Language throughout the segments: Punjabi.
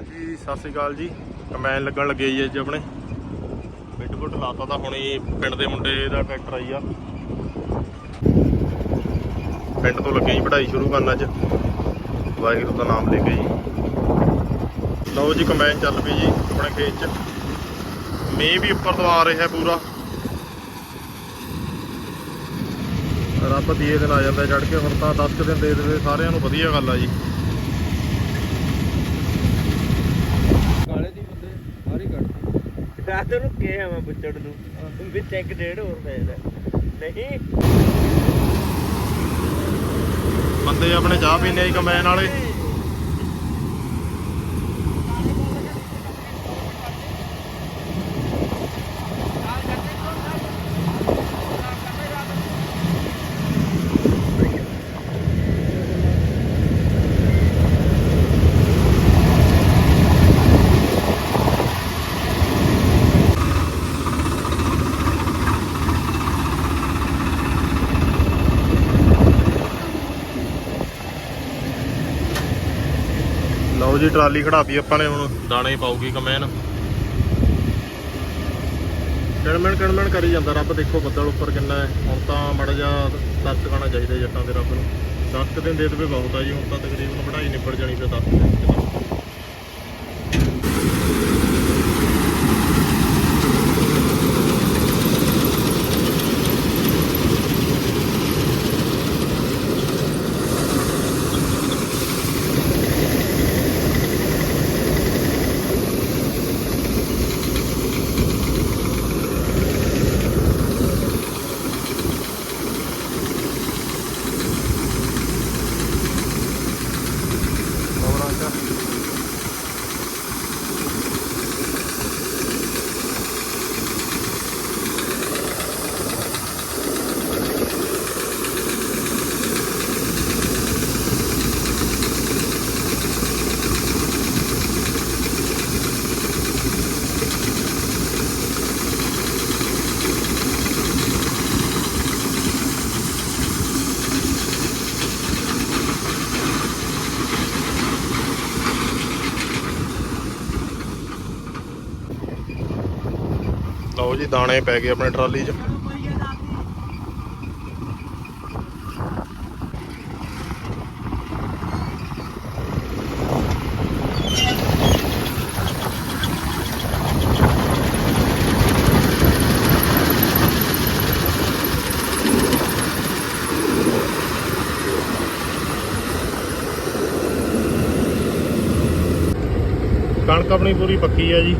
ਹਾਂਜੀ, ਸਤਿ ਸ੍ਰੀ ਅਕਾਲ ਜੀ। ਕਮੈਨ ਲੱਗਣ ਲੱਗੇ ਜੀ ਅੱਜ ਆਪਣੇ। ਬਿੱਟ ਬੁੱਟ ਲਾਤਾ ਤਾਂ ਹੁਣੇ ਪਿੰਡ ਦੇ ਮੁੰਡੇ ਦਾ ਟਰੈਕਟਰ ਆਈ ਆ। ਪਿੰਡ ਤੋਂ ਲੱਗੇ ਜੀ, ਪੜ੍ਹਾਈ ਸ਼ੁਰੂ ਕਰਨ ਅੱਜ। ਵਾਹਿਗੁਰੂ ਦਾ ਨਾਮ ਲੈ ਕੇ ਜੀ। ਲਓ ਜੀ, ਕਮੈਨ ਚੱਲ ਪਈ ਜੀ ਆਪਣੇ ਖੇਤ 'ਚ। ਮੀਂਹ ਵੀ ਉੱਪਰ ਤੋਂ ਆ ਰਿਹਾ ਪੂਰਾ। ਰੱਬ ਦੀਏ ਦਿਨ ਆ ਜਾਂਦਾ ਚੜ ਕੇ ਹੁਣ ਤਾਂ 10 ਕੁ ਦਿਨ ਦੇ ਦੇਵੇ, ਸਾਰਿਆਂ ਨੂੰ ਵਧੀਆ ਗੱਲ ਆ ਜੀ ਕਾਲੇ ਦੀ ਬੰਦੇ ਸਾਰੇ ਕੱਢ ਰਾਤ ਨੂੰ ਕਿਹਾ ਮੈਂ ਬੁੱਚੜ ਨੂੰ ਵੀ ਚੈੱਕ ਡੇਢ ਹੋਰ ਪੈਦਾ ਨਹੀਂ। ਬੰਦੇ ਆਪਣੇ ਚਾਹ ਪੀਣੇ ਜੀ ਕਮੈਨ ਵਾਲੇ ਲਓ ਜੀ ਟਰਾਲੀ ਖੜਾਪੀ ਆਪਾਂ ਨੇ ਹੁਣ। ਦਾਣੇ ਪਾਉਗੀ ਕਮੈਨ। ਕਣਮਣ ਕਣਮਣ ਕਰੀ ਜਾਂਦਾ ਰੱਬ ਦੇਖੋ ਬੱਦਲ ਉੱਪਰ ਕਿੰਨਾ ਹੈ। ਹੁਣ ਤਾਂ ਮੜ ਜਾ ਤਰਸ ਖਾਣਾ ਚਾਹੀਦਾ ਜੱਟਾਂ ਦੇ ਰੱਬ ਨੂੰ। 10 ਕੁ ਦਿਨ ਦੇ ਦੇਵੇ ਬਹੁਤ ਆ ਜੀ ਹੁਣ ਤਾਂ ਤਕਰੀਬਨ ਪੜ੍ਹਾਈ ਨਿਬੜ ਜਾਣੀ ਤੇ 10 ਦਿਨ ਚ ਤਾਂ। ਖਬਰਾਂ ਚ ਲਓ ਜੀ ਦਾਣੇ ਪੈ ਗਏ ਆਪਣੇ ਟਰਾਲੀ 'ਚ। ਕਣਕ ਆਪਣੀ ਪੂਰੀ ਪੱਕੀ ਹੈ ਜੀ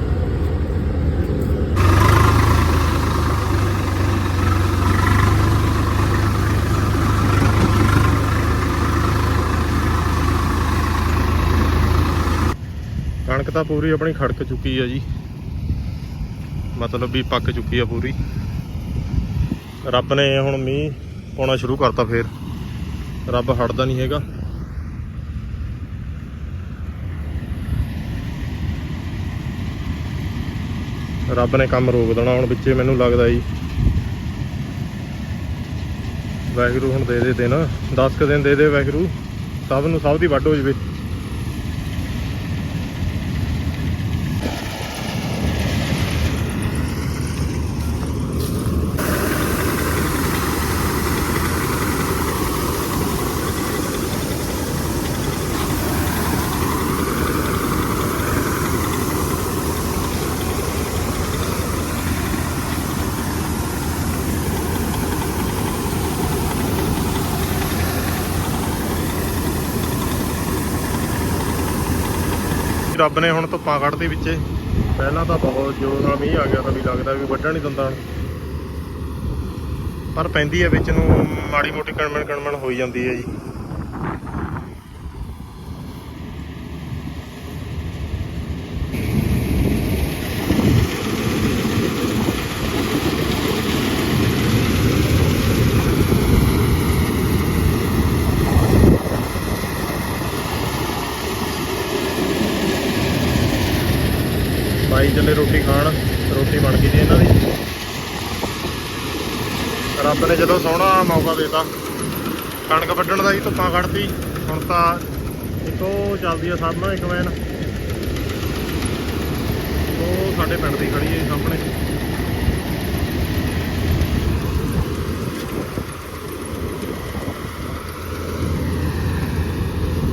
ਕਣਕ ਤਾਂ ਪੂਰੀ ਆਪਣੀ ਖੜਕ ਚੁੱਕੀ ਆ ਜੀ। ਮਤਲਬ ਵੀ ਪੱਕ ਚੁੱਕੀ ਆ ਪੂਰੀ। ਰੱਬ ਨੇ ਹੁਣ ਮੀਂਹ ਪਾਉਣਾ ਸ਼ੁਰੂ ਕਰਤਾ ਫੇਰ। ਰੱਬ ਹਟਦਾ ਨਹੀਂ ਹੈਗਾ। ਰੱਬ ਨੇ ਕੰਮ ਰੋਕ ਦੇਣਾ ਹੁਣ ਵਿੱਚੇ, ਮੈਨੂੰ ਲੱਗਦਾ ਜੀ। ਵਾਹਿਗੁਰੂ ਹੁਣ ਦੇ ਦੇ ਦਿਨ। 10 ਕੁ ਦਿਨ ਦੇ ਦੇ ਵਾਹਿਗੁਰੂ। ਸਭ ਨੂੰ ਸਭ ਦੀ ਵੱਢ ਹੋ ਜਵੇ। ਰੱਬ ਨੇ ਹੁਣ ਧੁੱਪਾਂ ਕੱਢਦੇ ਵਿੱਚੇ। ਪਹਿਲਾਂ ਤਾਂ ਬਹੁਤ ਜ਼ੋਰ ਨਾਲ ਮੀਂਹ ਆ ਗਿਆ ਤਾਂ ਵੀ ਲੱਗਦਾ ਵੀ ਵੱਢਣ ਨਹੀਂ ਦਿੰਦਾ। ਪਰ ਪੈਂਦੀ ਹੈ ਵਿੱਚ ਨੂੰ ਮਾੜੀ ਮੋਟੀ ਕਣਮਣ ਕਣਮਣ ਹੋਈ ਜਾਂਦੀ ਹੈ ਜੀ ਬਾਈ ਚੱਲੇ ਰੋਟੀ ਖਾਣ ਰੋਟੀ ਬਣ ਗਈ ਜੀ ਇਹਨਾਂ ਦੀ ਰੱਬ ਨੇ ਜਦੋਂ ਸੋਹਣਾ ਮੌਕਾ ਦੇਤਾ। ਕਣਕ ਵੱਢਣ ਦਾ ਹੀ ਧੁੱਪਾਂ ਕੱਢਤੀ। ਹੁਣ ਤਾਂ ਇੱਕੋ ਚੱਲਦੀ ਆ ਸਾਹਮਣੇ ਕਮੈਨ ਉਹ ਸਾਡੇ ਪਿੰਡ ਦੀ ਖੜੀ ਹੈ ਸਾਹਮਣੇ।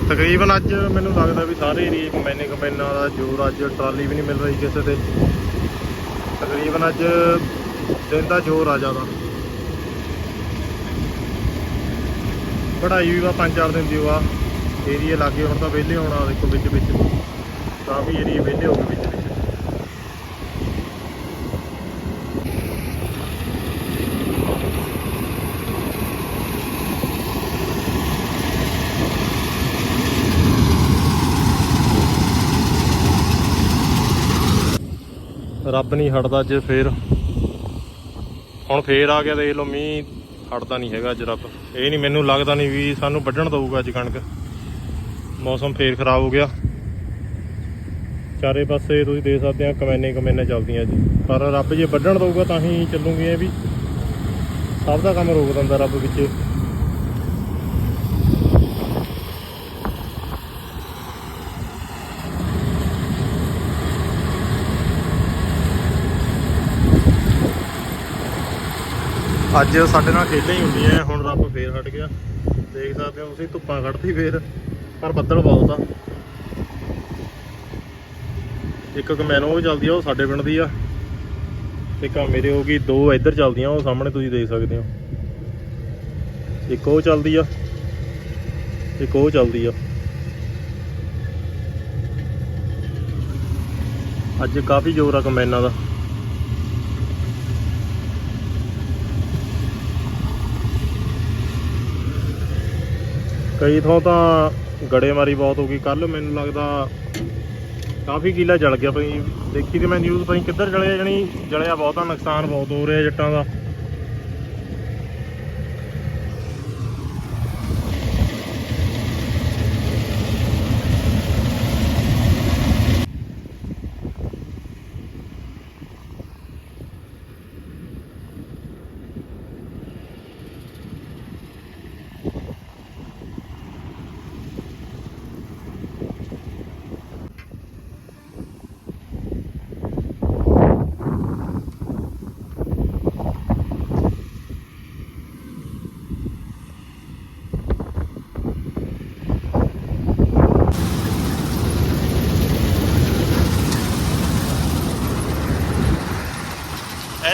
ਤਕਰੀਬਨ ਅੱਜ ਮੈਨੂੰ ਲੱਗਦਾ ਵੀ ਸਾਰੇ ਏਰੀਏ ਕੰਬਾਈਨੇ ਕੰਬਾਈਨਾਂ ਦਾ ਜ਼ੋਰ ਅੱਜ ਟਰਾਲੀ ਵੀ ਨਹੀਂ ਮਿਲ ਰਹੀ ਕਿਸੇ ਤੇ। ਤਕਰੀਬਨ ਅੱਜ ਦਿਨ ਦਾ ਜ਼ੋਰ ਆ ਜ਼ਿਆਦਾ। ਪੜ੍ਹਾਈ ਵੀ ਵਾ, ਪੰਜ ਚਾਰ ਦਿਨ ਦੀ ਵਾ। ਏਰੀਏ ਲਾਗੇ ਹੁਣ ਤਾਂ ਵਿਹਲੇ ਹੋਣਾ, ਦੇਖੋ ਵਿੱਚ ਵਿੱਚ ਕਾਫੀ ਏਰੀਏ ਵਿਹਲੇ ਹੋ ਗਏ ਵਿੱਚ ਵਿੱਚ। ਰੱਬ ਨਹੀਂ ਹਟਦਾ ਅੱਜ ਫੇਰ। ਹੁਣ ਫੇਰ ਆ ਗਿਆ, ਦੇਖ ਲਓ ਮੀਂਹ। ਹਟਦਾ ਨਹੀਂ ਹੈਗਾ ਅੱਜ ਰੱਬ ਇਹ ਨਹੀਂ ਮੈਨੂੰ ਲੱਗਦਾ ਨਹੀਂ ਵੀ ਸਾਨੂੰ ਵੱਢਣ ਦਊਗਾ ਅੱਜ ਕਣਕ। ਮੌਸਮ ਫੇਰ ਖਰਾਬ ਹੋ ਗਿਆ। ਚਾਰੇ ਪਾਸੇ ਤੁਸੀਂ ਦੇਖ ਸਕਦੇ ਆ, ਕਮੈਨੇ ਕਮੈਨੇ ਚੱਲਦੀਆਂ ਜੀ। ਪਰ ਰੱਬ ਜੇ ਵੱਢਣ ਦਊਗਾ ਤਾਂ ਹੀ ਚੱਲੂਗੀ ਇਹ ਵੀ। ਸਭ ਦਾ ਕੰਮ ਰੋਕ ਦਿੰਦਾ ਰੱਬ ਵਿੱਚ ਅੱਜ ਸਾਡੇ ਨਾਲ ਖੇਡਾਂ ਹੀ ਹੁੰਦੀਆਂ ਹੁਣ ਰੱਬ ਫੇਰ ਹਟ ਗਿਆ। ਦੇਖ ਸਕਦੇ ਹੋ ਤੁਸੀਂ ਧੁੱਪਾਂ ਕੱਢਦੀ ਫੇਰ, ਪਰ ਬੱਦਲ ਬਹੁਤ ਆ। ਇੱਕ ਕਮੈਨੋ ਉਹ ਚੱਲਦੀ ਆ, ਉਹ ਸਾਡੇ ਪਿੰਡ ਦੀ ਆ। ਇੱਕ ਆ ਮੇਰੇ ਹੋ ਗਈ ਦੋ ਇੱਧਰ ਚੱਲਦੀਆਂ, ਉਹ ਸਾਹਮਣੇ ਤੁਸੀਂ ਦੇਖ ਸਕਦੇ ਹੋ। ਇੱਕ ਉਹ ਚੱਲਦੀ ਆ, ਇੱਕ ਉਹ ਚੱਲਦੀ ਆ। ਅੱਜ ਕਾਫੀ ਜ਼ੋਰ ਆ ਕਮੈਨਾਂ ਦਾ। ਕਈ ਥਾਂ ਤਾਂ ਗੜੇਮਾਰੀ ਬਹੁਤ ਹੋ ਗਈ। ਕੱਲ ਮੈਨੂੰ ਲੱਗਦਾ ਕਾਫੀ ਕਿੱਲਾ ਜਲ ਗਿਆ ਪਈ ਦੇਖੀ ਤੇ ਮੈਂ ਨਿਊਜ਼ ਪਈ ਕਿੱਧਰ ਜਲਿਆ, ਜਣੀ ਜਲਿਆ ਬਹੁਤਾ, ਨੁਕਸਾਨ ਬਹੁਤ ਹੋ ਰਿਹਾ ਜੱਟਾਂ ਦਾ।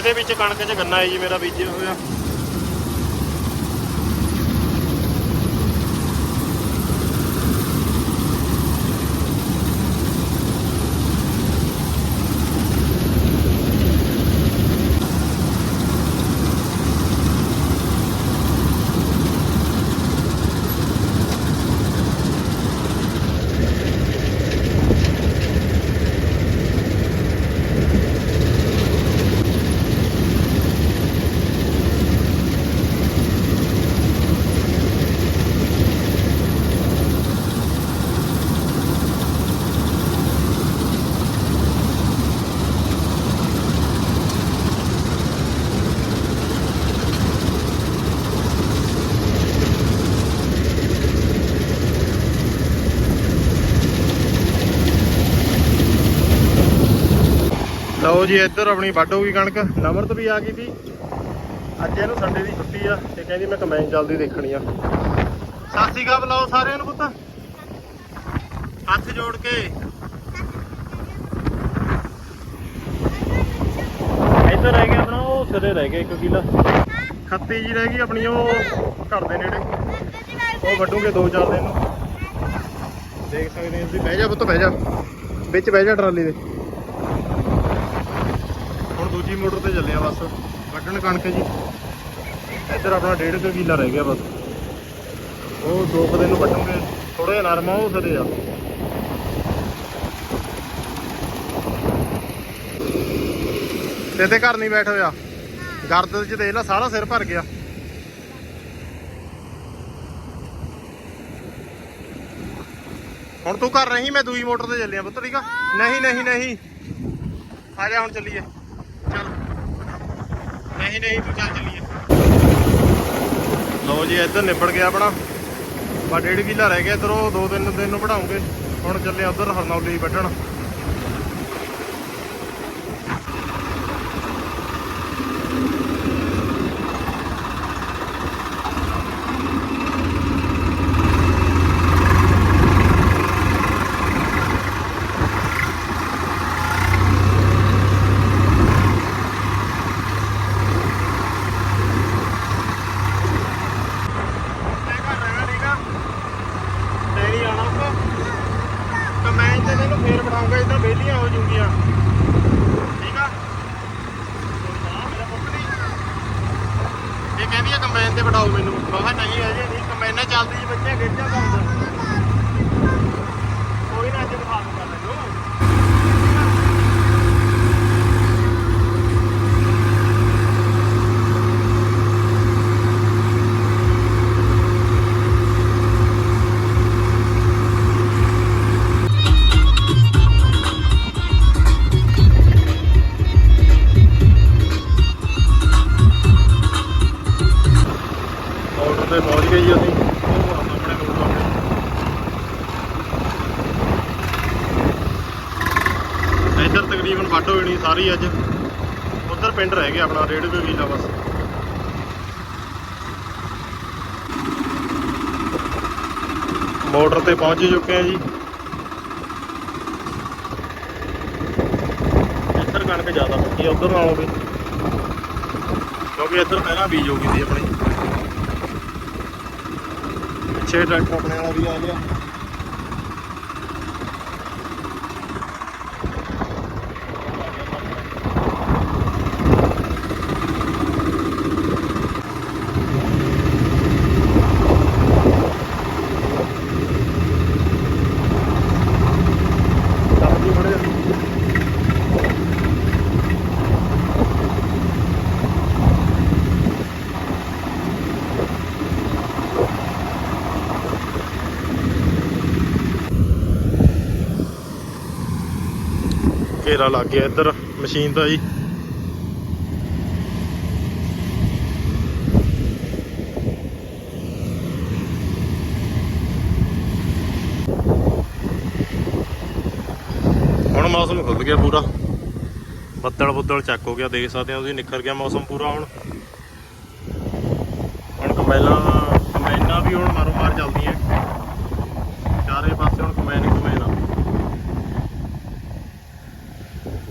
ਇਹਦੇ ਵਿੱਚ ਕਣਕ 'ਚ ਗੰਨਾ ਹੈ ਜੀ ਮੇਰਾ ਬੀਜਿਆ ਹੋਇਆ। ਲਓ ਜੀ, ਇੱਧਰ ਆਪਣੀ ਵੱਢ ਹੋ ਗਈ ਕਣਕ। ਨਮਰਤ ਵੀ ਆ ਗਈ ਸੀ। ਅੱਜ ਇਹਨੂੰ ਸੰਡੇ ਦੀ ਛੁੱਟੀ ਆ ਤੇ ਕਹਿੰਦੀ ਮੈਂ ਕਮੈਨ ਚੱਲਦੀ ਦੇਖਣੀ ਆ। ਸਤਿ ਸ਼੍ਰੀ ਅਕਾਲ ਬੁਲਾਓ ਸਾਰਿਆਂ ਨੂੰ ਪੁੱਤ। ਹੱਥ ਜੋੜ ਕੇ। ਇੱਧਰ ਰਹਿ ਗਿਆ ਆਪਣਾ, ਉਹ ਸਿਰੇ ਰਹਿ ਗਿਆ ਇੱਕ ਕਿਲਾ। ਖੱਤੀ ਜੀ ਰਹਿ ਗਈ ਆਪਣੀ, ਉਹ ਘਰ ਦੇ ਨੇੜੇ। ਉਹ ਵੱਢੂਗੇ ਦੋ ਚਾਰ ਦਿਨ ਨੂੰ। ਦੇਖ ਸਕਦੇ ਹੋ ਤੁਸੀਂ, ਬਹਿ ਜਾ ਪੁੱਤ, ਬਹਿ ਜਾ। ਵਿੱਚ ਬਹਿ ਜਾ ਟਰਾਲੀ ਦੇ। ਦੂਜੀ ਮੋਟਰ ਤੇ ਚੱਲੇ ਆ ਬਸ। ਵੱਢਣ ਕਣਕ ਜੀ। ਇੱਧਰ ਆਪਣਾ ਡੇਢ ਕੁ ਕਿੱਲਾ ਰਹਿ ਗਿਆ ਬਸ। ਉਹ ਦੋ ਕੁ ਦਿਨ ਨੂੰ ਵੱਢੂਗੇ ਥੋੜਾ ਜਿਹਾ ਨਰਮ ਆ ਉਹ ਸਦੇ ਆ। ਤੇ ਤੇ ਘਰ ਨਹੀਂ ਬੈਠ ਹੋਇਆ? ਗਰਦ ਚ ਦੇਖ ਲੈ ਸਾਰਾ ਸਿਰ ਭਰ ਗਿਆ। ਹੁਣ ਤੂੰ ਘਰ ਨਹੀਂ ਮੈਂ ਦੂਈ ਮੋਟਰ ਤੇ ਚੱਲਿਆ ਪੁੱਤ ਠੀਕ ਆ? ਨਹੀਂ ਨਹੀਂ ਨਹੀਂ। ਆ ਜਾ ਹੁਣ ਚੱਲੀਏ। ਚੱਲ ਨਹੀਂ ਨਹੀਂ ਤੂੰ ਚੱਲ ਚੱਲੀਏ। ਲਓ ਜੀ, ਇੱਧਰ ਨਿਬੜ ਗਿਆ ਆਪਣਾ। ਬਾ ਡੇਢ ਕਿੱਲਾ ਰਹਿ ਗਿਆ ਇੱਧਰੋਂ, ਦੋ ਤਿੰਨ ਦਿਨ ਨੂੰ ਵਢਾਉਂਗੇ ਹੁਣ ਚੱਲੇ ਉਧਰ ਹਰਨੌਲੀ ਵੱਢਣ। ਪਿੰਡ ਰਹਿ ਗਿਆ ਆਪਣਾ ਰੇੜਵੇ ਵੀਲਾ ਬਸ। ਮੋਟਰ ਤੇ ਪਹੁੰਚ ਚੁੱਕੇ ਆ ਜੀ। ਇੱਧਰ ਕਣਕ ਜ਼ਿਆਦਾ ਪੱਕੀ ਆ ਉੱਧਰ ਨਾਲੋਂ ਵੀ। ਕਿਉਂਕਿ ਇੱਧਰ ਪਹਿਲਾਂ ਬੀਜ ਹੋ ਗਈ ਸੀ ਆਪਣੀ। ਪਿੱਛੇ ਟਰੈਕਟਰ ਆਪਣੇ ਵਾਲਾ ਵੀ ਆ ਗਿਆ ਚੱਲ ਜੀ ਮਾੜਾ ਜਿਹਾ। ਘੇਰਾ ਲੱਗ ਗਿਆ ਇੱਧਰ, ਮਸ਼ੀਨ ਦਾ ਜੀ। ਹੁਣ ਮੌਸਮ ਖੁੱਲ ਗਿਆ ਪੂਰਾ। ਬੱਦਲ ਬੁੱਦਲ ਚੱਕ ਹੋ ਗਿਆ, ਦੇਖ ਸਕਦੇ ਹੋ ਤੁਸੀਂ, ਨਿਖਰ ਗਿਆ ਮੌਸਮ ਪੂਰਾ ਹੁਣ। ਹੁਣ ਕੰਬਾਈਨਾਂ ਕੰਬਾਈਨਾਂ ਵੀ ਹੁਣ ਮਾਰੋ ਮਾਰ ਚੱਲਦੀਆਂ। ਚਾਰੇ ਪਾਸੇ ਹੁਣ ਕੰਬਾਈਨ ਹੀ ਕੰਬਾਈਨ ਆ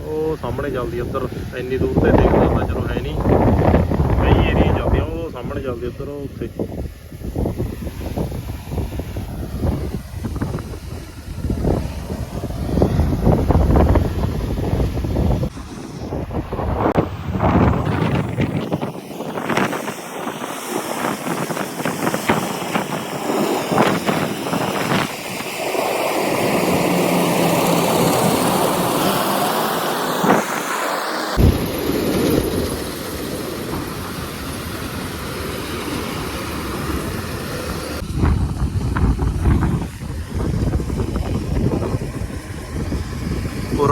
ਉਹ ਸਾਹਮਣੇ ਚੱਲਦੀ ਉੱਧਰ, ਇੰਨੀ ਦੂਰ ਤੇ ਦੇਖਦਾ ਤਾਂ ਚਲੋ ਹੈ ਨਹੀਂ। ਕਈ ਏਰੀਆ ਚੱਲਦੇ ਆ ਉਹ ਸਾਹਮਣੇ ਚੱਲਦੀ ਉੱਧਰ, ਉਹ ਉੱਥੇ ਪੂਰਾ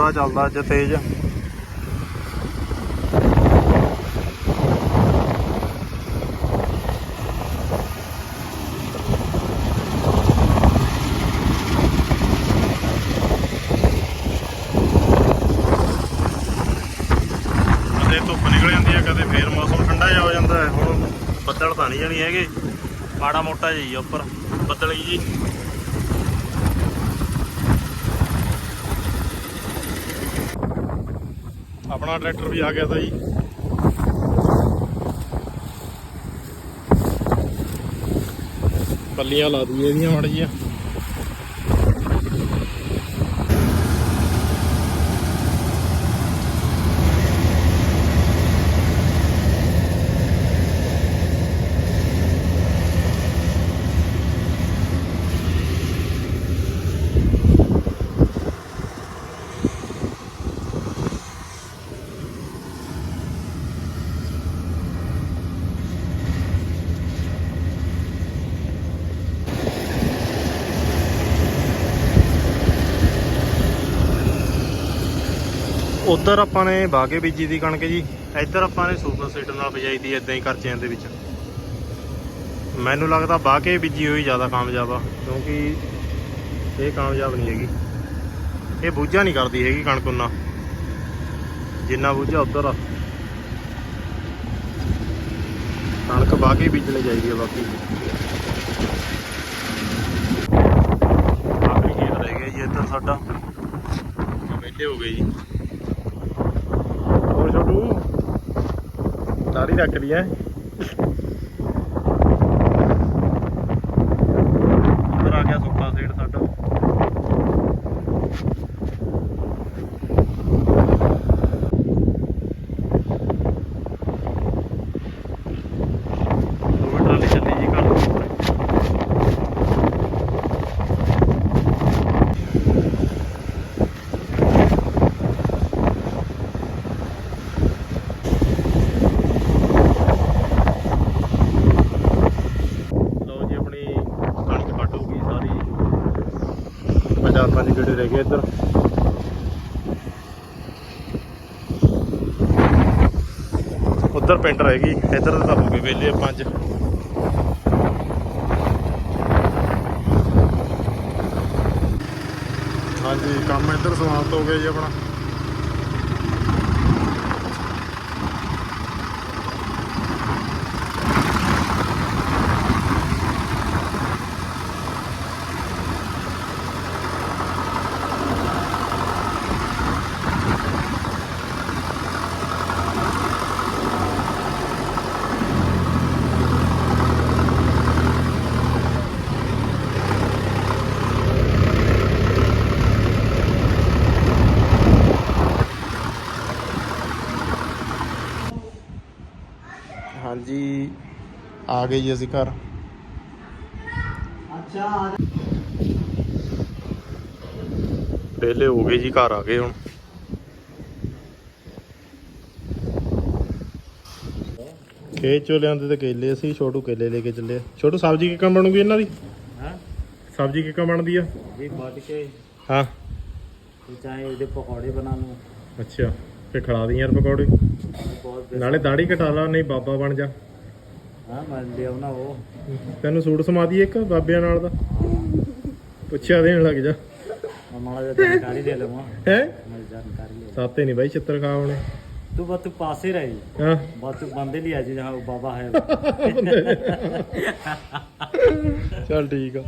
ਚੱਲਦਾ ਅੱਜ ਤੇਜ਼ ਕਦੇ ਧੁੱਪ ਨਿਕਲ ਜਾਂਦੀ ਹੈ ਕਦੇ ਫੇਰ ਮੌਸਮ ਠੰਡਾ ਜਿਹਾ ਹੋ ਜਾਂਦਾ ਹੈ। ਹੁਣ ਬੱਦਲ ਤਾਂ ਨਹੀਂ ਜਾਣੀ ਹੈਗੇ। ਮਾੜਾ ਮੋਟਾ ਜਿਹਾ ਉੱਪਰ। ਬੱਦਲ ਹੀ ਜੀ। ਆਪਣਾ ਟਰੈਕਟਰ ਵੀ ਆ ਗਿਆ ਤਾਂ ਜੀ। ਪੱਲੀਆਂ ਲਾ ਦੂਏ ਇਹਦੀਆਂ ਮੜ ਜੀਆਂ ਉਧਰ ਆਪਾਂ ਨੇ ਬਾਗੇ ਬੀਜੀ ਦੀ ਕਣਕ ਜੀ, ਇੱਧਰ ਆਪਾਂ ਨੇ ਸੁਪਰ ਸੀਡਰ ਨਾਲ ਬਜਾਈ ਦੀ ਇਦਾਂ ਹੀ ਖਰਚਿਆਂ ਦੇ ਵਿੱਚ। ਮੈਨੂੰ ਲੱਗਦਾ ਬਾਗੇ ਬੀਜੀ ਹੋਈ ਜ਼ਿਆਦਾ ਕਾਮਯਾਬ ਆ, ਕਿਉਂਕਿ ਇਹ ਕਾਮਯਾਬ ਨਹੀਂ ਹੈਗੀ। ਇਹ ਬੂਝਾ ਨਹੀਂ ਕਰਦੀ ਹੈਗੀ ਕਣਕ ਉਹਨਾਂ। ਜਿੰਨਾ ਬੂਝਾ ਉਧਰ ਆ। ਕਣਕ ਬਾਗੇ ਬੀਜਣੀ ਚਾਹੀਦੀ ਆ ਬਾਕੀ। ਆਖਰੀ ਖੇਤ ਰਹਿ ਗਿਆ ਜੀ ਇੱਧਰ ਸਾਡਾ। ਵਿਹਲੇ ਹੋ ਗਏ ਜੀ ਹੋਰ ਛੋਟੂ ਸਾਰੀ ਰੱਖ ਲਈ ਐ ਇੱਧਰ ਆ ਗਿਆ ਸੁੱਕਾ ਸੀਡ ਸਾਡਾ ਦੋ ਮਿੰਟ ਲੈ ਚੱਲੀ ਜੀ ਘਰ ਨੂੰ ਆਪਣੇ ਲਓ ਜੀ ਆਪਣੀ ਕਣਕ ਕੱਟ ਹੋ ਗਈ ਸਾਰੀ ਮੈਂ ਚਾਰ ਪੰਜ ਗੇੜੇ ਰਹਿ ਗਏ ਇੱਧਰ। ਉੱਧਰ ਪਿੰਡ ਰਹਿ ਗਈ ਇੱਧਰ ਤਾਂ ਹੋ ਗਏ ਵੇਲੇ ਪੰਜ। ਹਾਂਜੀ, ਕੰਮ ਇੱਧਰ ਸਮਾਪਤ ਹੋ ਗਿਆ ਜੀ ਆਪਣਾ ਹਾਂਜੀ ਆ ਗਏ ਜੀ ਅਸੀਂ ਘਰ। ਅੱਛਾ। ਪਹਿਲੇ ਹੋ ਗਏ ਜੀ ਘਰ ਆ ਗਏ ਹੁਣ। ਖੇਤ ਚੋਂ ਲਿਆਂਦੇ ਤੇ ਕੇਲੇ ਅਸੀਂ ਛੋਟੂ ਕੇਲੇ ਲੈ ਕੇ ਚੱਲੇ। ਛੋਟੂ ਸਬਜ਼ੀ ਕਿੱਕਾਂ ਬਣੂਗੀ ਇਹਨਾਂ ਦੀ? ਹਾਂ? ਸਬਜ਼ੀ ਕਿੱਕਾਂ ਬਣਦੀ ਆ? ਜੀ ਵੱਢ ਕੇ। ਹਾਂ। ਤੂੰ ਚਾਹੇ ਇਹਦੇ ਪਕੌੜੇ ਬਣਾ ਲਓ। ਅੱਛਾ ਫੇ ਖਿਲਾ ਦੀ ਯਾਰ ਪਕੌੜੇ। ਨਾਲੇ ਦਾੜੀ ਕਟਾ ਲਾ ਨਹੀਂ ਬਾਬਾ ਬਣ ਜਾ। ਮੈਂ ਲਿਆਉਣਾ ਉਹ। ਤੈਨੂੰ ਸੂਟ ਸਮਾ ਦੀ ਇੱਕ ਬਾਬਿਆਂ ਨਾਲ ਦਾ? ਪੁੱਛਿਆ ਦੇਣ ਲੱਗ ਜਾ। ਮੈਂ ਮਾੜਾ ਜਿਹਾ ਜਾਣਕਾਰੀ ਦੇ ਲਵਾਂ ਹੈ? ਮੈਂ ਜਾਣਕਾਰੀ ਲੈ ਸਾਤੇ ਨਹੀਂ ਬਾਈ ਚਿੱਤਰ ਖਾ ਹੋਣੇ। ਤੂੰ ਬਸ ਤੂੰ ਪਾਸੇ ਰਹੀ ਹਾਂ। ਬਸ ਤੂੰ ਬੰਦੇ ਲਈ ਆ ਜੀ ਜਹਾਂ ਬਾਬਾ ਹੈ। ਚੱਲ ਠੀਕ ਆ।